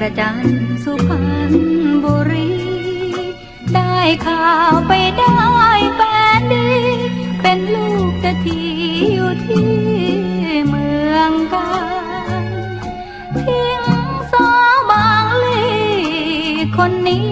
ประจันสุพรรณบุรี ได้ข่าวไปได้แฟนดี เป็นลูกตะทีอยู่ที่เมืองกาญทิ้งสาวบางลีคนนี้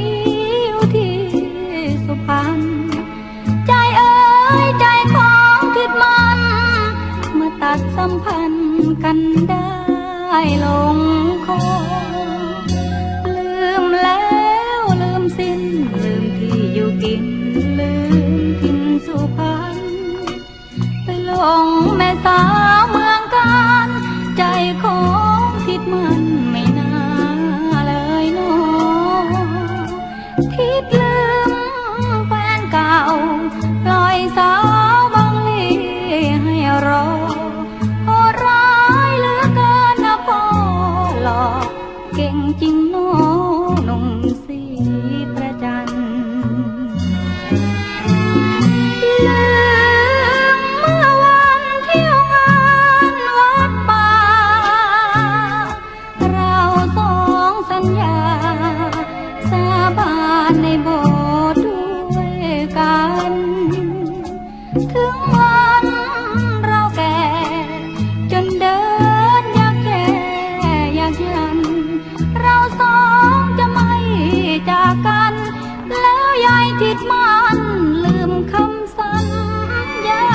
ไปหลงแม่สาวเมืองการ ใจของคิดมันไม่น่าเลยนอทิดลืมแฟนเก่า ปล่อยสาวบางลีให้รอโหดร้ายเหลือเกินนะพ่อหลอก เก่งจริงโน้หนุ่มสีป ถึงวันเราแก่ จนเดินอยากแย่อยากยัน เราสองจะไม่จากกัน แล้วยายทิดมันลืมคำสัญญา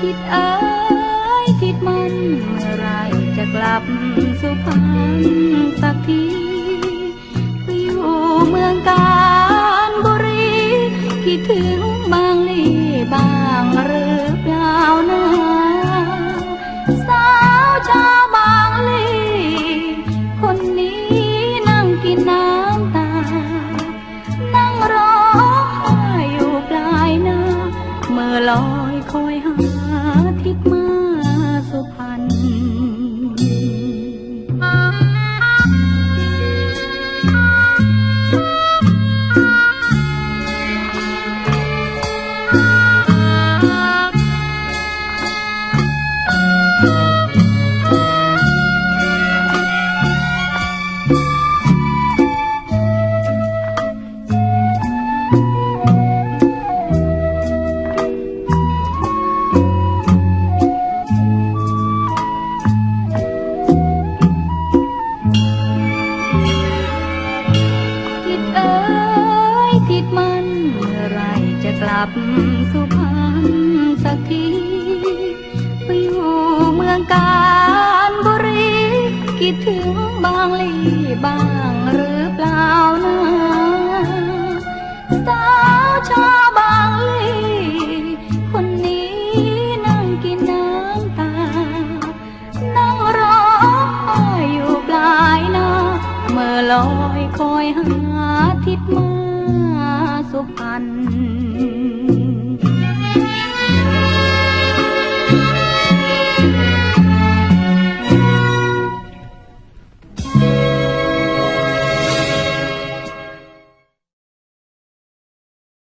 ทิดเอ้ยทิดมันเมื่อไรจะกลับสุพรรณ เลับสุพรรณสักทีไปอยู่เมืองกาญบุรีคิดถึงบางลีบ้างหรือเปล่านะสาวชาวบางลีคนนี้นั่งกินน้ำตา นั่งร้องไห้อยู่ปลายนาเมื่อลอยคอยหาทิศมาสุพรรณ